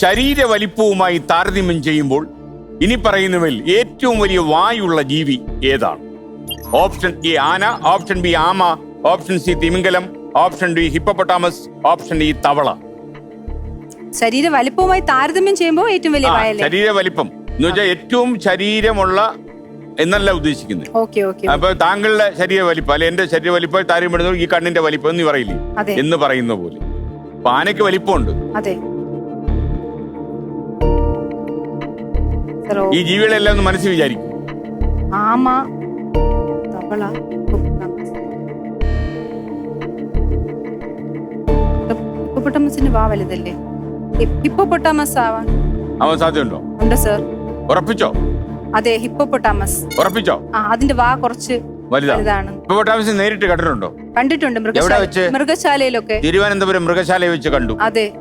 ശരീര വലിപ്പവുമായി താരതമ്യം ചെയ്യുമ്പോൾ ഇനി പറയുന്നവയിൽ ഏറ്റവും വലിയ വായുള്ള ജീവി ഏതാണ്? ഓപ്ഷൻ എ ആന ഓപ്ഷൻ ബി ആമ ഓപ്ഷൻ സി തിമിംഗലം option D hippopotamus option E തവള. ശരീര വലിപ്പവുമായി താരതമ്യം ചെയ്യുമ്പോൾ ഏറ്റവും വലിയ വായല്ലേ? ശരീര വലിപ്പം എന്ന് വെച്ചാൽ ഏറ്റവും ശരീരമുള്ള എന്നല്ല ഉദ്ദേശിക്കുന്നത്. ഓക്കെ ഓക്കെ അപ്പൊ താങ്കളുടെ ശരീര വലിപ്പം അല്ലെ എന്റെ ശരീര വലിപ്പം താരതമ്യപ്പെടുന്നത് ഈ കണ്ണിന്റെ വലിപ്പം എന്ന് പറയില്ലേ എന്ന് പറയുന്ന പോലെ. അപ്പൊ ആനയ്ക്ക് വലിപ്പമുണ്ട്. അതെ. ഈ ജീവികളെല്ലാം ഒന്ന് മനസ്സിൽ വിചാരിക്കും. ആമ. തവള. ഹിപ്പോപ്പൊട്ടാമസിന്റെ വാ വലുതല്ലേ? ഹിപ്പോപ്പൊട്ടാമസ് ആവാൻ അവൻ സാധ്യതയുണ്ടോ? ഉണ്ട് സർ. ഉറപ്പിച്ചോ? അതെ ഹിപ്പോപ്പൊട്ടാമസ് ഉറപ്പിച്ചോ? ആ അതിന്റെ വാ കുറച്ച് വലുതാണ്. നേരിട്ട് കണ്ടിട്ടുണ്ടോ? മൃഗശാല? മൃഗശാലയിലൊക്കെ. തിരുവനന്തപുരം മൃഗശാലയിൽ വെച്ച് കണ്ടു. അതെ.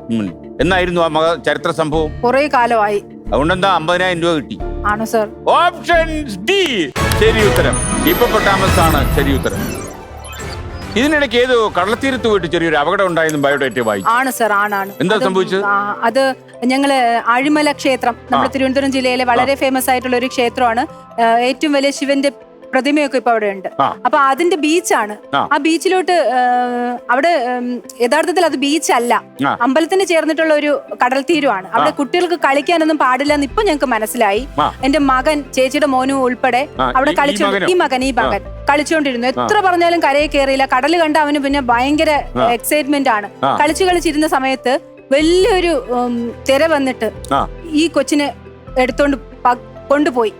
എന്നായിരുന്നു ആ ചരിത്ര സംഭവം? കുറെ കാലമായി. അതുകൊണ്ടെന്താ അമ്പതിനായിരം രൂപ കിട്ടി? ആണോ സർ. ഓപ്ഷൻ ഡി ശരി ഉത്തരം. ഇപ്പൊ പൊട്ടാമസ് ആണ് ശരി ഉത്തരം. ഇതിനിടയ്ക്ക് ഏതോ കടലത്തീരത്ത് പോയിട്ട് ചെറിയൊരു അപകടം ഉണ്ടായെന്നും ബയോഡേറ്റ വായിച്ചു. ആണ് സർ ആണാണ് എന്താ അത് സംഭവിച്ചത്? ആ, അത് ഞങ്ങൾ അഴിമല ക്ഷേത്രം നമ്മുടെ തിരുവനന്തപുരം ജില്ലയിലെ വളരെ ഫേമസ് ആയിട്ടുള്ള ഒരു ക്ഷേത്രമാണ്. ആ, ഏറ്റവും വലിയ ശിവന്റെ പ്രതിമയൊക്കെ ഇപ്പൊ അവിടെ ഉണ്ട്. അപ്പൊ അതിന്റെ ബീച്ചാണ്. ആ. ബീച്ചിലോട്ട് അവിടെ യഥാർത്ഥത്തിൽ അത് ബീച്ച് അല്ല അമ്പലത്തിന് ചേർന്നിട്ടുള്ള ഒരു കടൽ തീരമാണ്. അവിടെ കുട്ടികൾക്ക് കളിക്കാനൊന്നും പാടില്ല എന്ന് ഇപ്പൊ ഞങ്ങൾക്ക് മനസ്സിലായി. എന്റെ മകൻ ചേച്ചിയുടെ മോനും ഉൾപ്പെടെ അവിടെ കളിച്ചു? ഈ മകൻ ഈ മകൻ കളിച്ചുകൊണ്ടിരുന്നു എത്ര പറഞ്ഞാലും കരയിൽ കയറിയില്ല കടൽ കണ്ട അവന് പിന്നെ ഭയങ്കര എക്സൈറ്റ്മെന്റ് ആണ്. കളിച്ചു കളിച്ചിരുന്ന സമയത്ത് വലിയൊരു തിര വന്നിട്ട് ഈ കൊച്ചിനെ എടുത്തോണ്ട് കൊണ്ടുപോയി.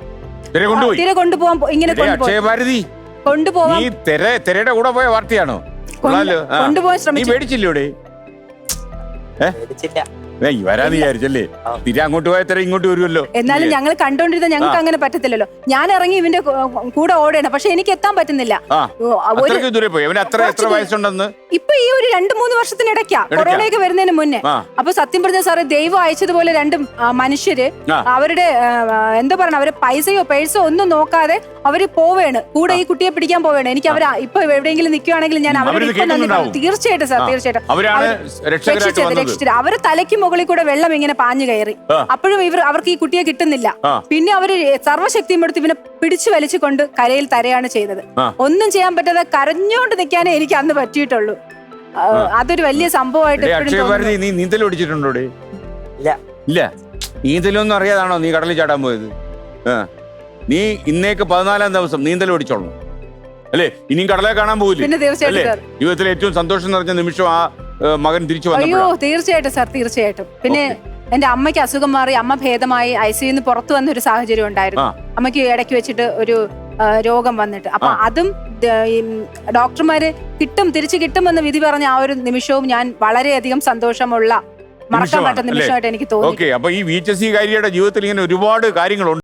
തിര കൊണ്ടുപോയി. തിര കൊണ്ടുപോകാൻ പോ- ഇങ്ങനെ തിര കൊണ്ടുപോയി. അക്ഷയഭാരതി കൊണ്ടുപോവാൻ നീ തിര തിരയുടെ കൂടെ പോയ വാർത്തയാണോ? കൊള്ളാലോ ആ. കൊണ്ടുപോകാൻ നീ ശ്രമിച്ചു. പേടിച്ചില്ലേ. ഇവിടെ പേടിച്ചില്ല ഏയ് വരാന്ന് വിചാരിച്ചല്ലേ? തിര അങ്ങോട്ട് പോയ തിര ഇങ്ങോട്ട് വരുമല്ലോ. എന്നാലും ഞങ്ങൾ കണ്ടോണ്ടിരുന്ന ഞങ്ങൾക്ക് അങ്ങനെ പറ്റത്തില്ലല്ലോ. ഞാൻ ഇറങ്ങി ഇവന്റെ കൂ- കൂടെ ഓടണം പക്ഷെ എനിക്ക് എത്താൻ പറ്റുന്നില്ല. ആ. ഓ, ഒരു അത്രയ്ക്ക് ദൂരെ പോയി. അവന് അത്ര എത്ര വയസ്സുണ്ടെന്ന്? ഇപ്പൊ ഈ ഒരു രണ്ടു മൂന്ന് വർഷത്തിനിടയ്ക്കാ കൊറോണയൊക്കെ വരുന്നതിന് മുന്നേ. അപ്പൊ സത്യം പറഞ്ഞ സാറേ ദൈവം അയച്ചതുപോലെ രണ്ട് മനുഷ്യര് അവരുടെ എന്താ പറയണ അവരെ പൈസയോ പേഴ്സോ ഒന്നും നോക്കാതെ അവർ പോവേണ്. കൂടെ ഈ കുട്ടിയെ പിടിക്കാൻ പോവേണ്. എനിക്ക് അവർ ഇപ്പൊ എവിടെയെങ്കിലും നിൽക്കുവാണെങ്കിൽ ഞാൻ അവരെ. തീർച്ചയായിട്ടും സാർ തീർച്ചയായിട്ടും. അവരെ തലയ്ക്ക് മുകളിൽ കൂടെ വെള്ളം ഇങ്ങനെ പാഞ്ഞു കയറി. അപ്പോഴും ഇവർ അവർക്ക് ഈ കുട്ടിയെ കിട്ടുന്നില്ല. പിന്നെ അവർ സർവശക്തിയും എടുത്ത് ഇവനെ പിടിച്ചു വലിച്ചുകൊണ്ട് കരയിൽ തരയാണ് ചെയ്തത്. ഒന്നും ചെയ്യാൻ പറ്റാതെ കരഞ്ഞോണ്ട് നിൽക്കാനേ എനിക്ക് അന്ന് പറ്റിയിട്ടുള്ളൂ. ആ, അതൊരു വലിയ സംഭവമായിട്ട് നീ നീന്തൽ പഠിച്ചിട്ടുണ്ടോ ഇല്ല. ഇല്ല. നീന്തലൊന്നും അറിയാതാണോ നീ കടലിൽ ചാടാൻ പോയത്? ആ. നീ ഇന്നേക്ക് പതിനാലാം ദിവസം നീന്തൽ പഠിച്ചോളണം അല്ലേ? ഇനിയും കടലെ കാണാൻ പോകില്ലേ പിന്നെ തീർച്ചയായിട്ടും അല്ലേ? സാർ ജീവിതത്തിലെ ഏറ്റവും സന്തോഷം നിറഞ്ഞ നിമിഷം ആ ഏ, മകൻ തിരിച്ചു അയ്യോ വന്നപ്പോഴാണ് തീർച്ചയായിട്ടും സാർ തീർച്ചയായിട്ടും. പിന്നെ എന്റെ അമ്മയ്ക്ക് അസുഖം മാറി അമ്മ ഭേദമായി ഐ നിന്ന് പുറത്തു വന്ന ഒരു സാഹചര്യം ഉണ്ടായിരുന്നു. അമ്മയ്ക്ക് ഇടയ്ക്ക് വെച്ചിട്ട് ഒരു രോഗം വന്നിട്ട്. അപ്പൊ അതും ഡോക്ടർമാര് കിട്ടും തിരിച്ചു കിട്ടുമെന്ന് വിധി പറഞ്ഞ ആ ഒരു നിമിഷവും ഞാൻ വളരെയധികം സന്തോഷമുള്ള മറക്കാൻ പറ്റുന്ന നിമിഷമായിട്ട് എനിക്ക് തോന്നി. അപ്പൊ ഈ വി എച്ച് എസ് ജീവിതത്തിൽ ഇങ്ങനെ ഒരുപാട് കാര്യങ്ങളുണ്ട്.